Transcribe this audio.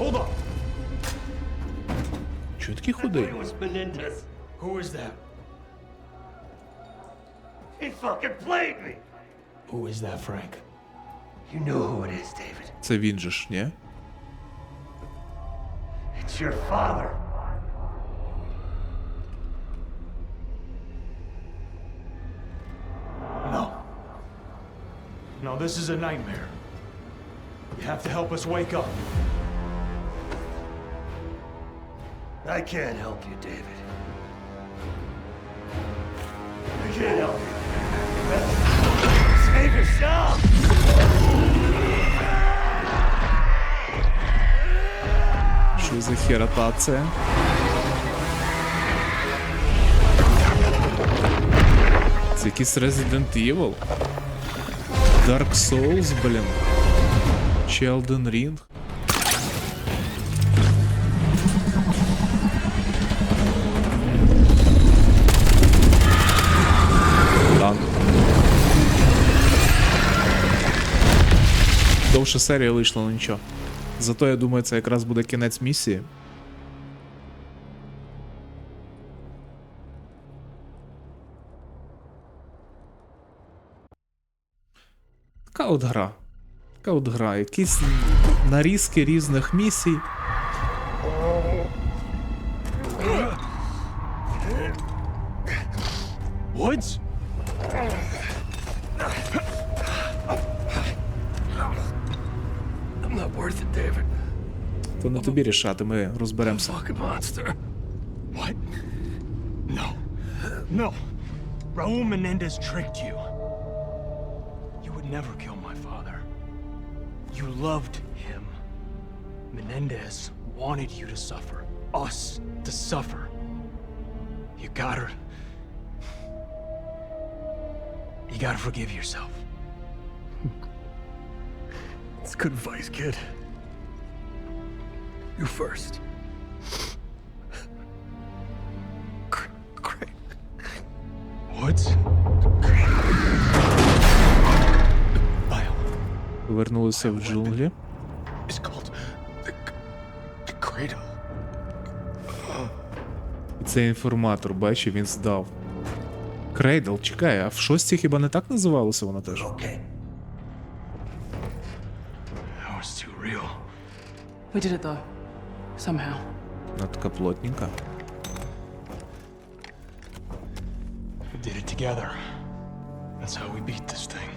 hold on. Чого такий худий? It was Menendez. Who is that? He fucking played me. Who is that, Frank? You know who it is, David. Це він же ж, ні? It's your father. No. No, this is a nightmare. You have to help us wake up. I can't help you, David. I can't help you. Save yourself! Що за херотація? Це якийсь Resident Evil? Dark Souls, блін. Чи Elden Ring? Довша серія вийшла, нічого. Зато я думаю, це якраз буде кінець місії. Така от гра. Така от гра. Якісь нарізки різних місій. Woods? То не тобі рішати, ми розберемося. Fucking monster. What? No. No. Raul Menendez tricked you. You would never kill my father. You loved him. Menendez wanted you to suffer. Us to suffer. You gotta. You gotta forgive yourself. It's good advice, kid. You first. Gr- Great. Woods? Повернулися в джунглі. It's called the, the Cradle. І цей інформатор, бачив, він здав. Крейдл, чекай, а в шості хіба не так називалося воно теж? Okay. That was too real. We did it though. Somehow. Вона така плотненька. We did it together. That's how we beat this thing.